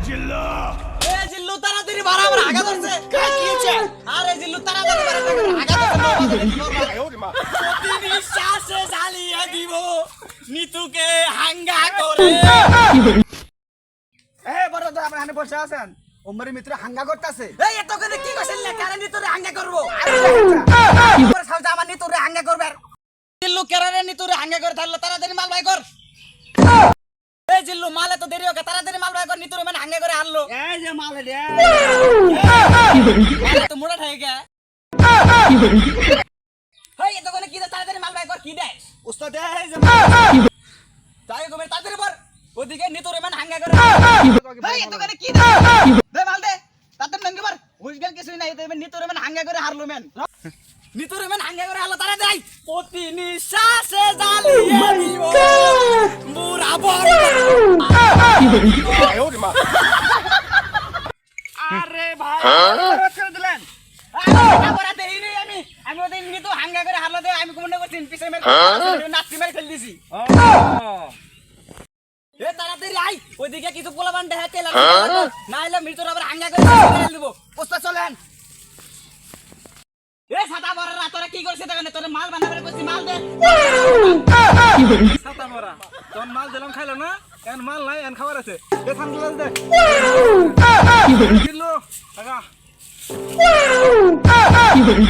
এ জিল্লু তাড়াতাড়ি বাড়া আমার আগা ধরছে কি হচ্ছে আরে জিল্লু তাড়াতাড়ি বাড়া আগা ধরছে প্রতি নিঃশ্বাসে জ্বালিয়ে দিব নিতুকে হাঙ্গা করে এ বড় তো আপনার হানে বসে আছেন ওমরি মিত্র হাঙ্গা করতেছে এই এত করে কি কইছেন না কারণ নিতুরে হাঙ্গা করব পরে সালটা আমার নিতুরে হাঙ্গা করবে জিল্লু কেরারে নিতুরে হাঙ্গা করে তাড়াতাড়ি মাল বাই কর এই জিল্লু মালে তো দেরি হোক তাড়াতাড়ি মাল বাই কর করে এই যে মাল রে। তো মোড়া ঠাই গে। হেই এত করে কি দে? তাড়াতাড়ি মাল বাই কর কি দেয় উস্তাদ এই যে তাই গোমে তাড়াতাড়ি বল ওদিকে নিতুরে মানে হাঙ্গা করে। হেই এত করে কি দে? দে মাল দে। তাড়াতাড়ি নঙ্গি মার হুইসগেল কিছুই নাই তো নিতুরে মানে হাঙ্গা করে হারলো মেন। নিতুরে মানে হাঙ্গা করে হারলো তাড়াতাড়ি আই প্রতি নিঃশ্বাসে জ্বালিয়ে দিব। বুড়া বড় আরে ভাই ছেড়ে দিলেন। আমি হাঙ্গা করে হারলো আমি করছি নাচি মেরে ফেল দিছি এ তাড়াতাড়ি আই ওইদিকে কিছু পোলাবান দেহে তেল না হলে মৃত্যুর আবার হাঙ্গা করে ফেলে দিব। ওস্তাদ চলেন। এ ছাতা বড় তোরা কি করছিস দেখেন তোরা মাল বানাবে করছিস মাল দে। ছাতা মরা তোর মাল দিলাম খাইলো না? এখন মাল নাই এখন খাবার আছে। এ থাম গ্লাস দে কিলো আগা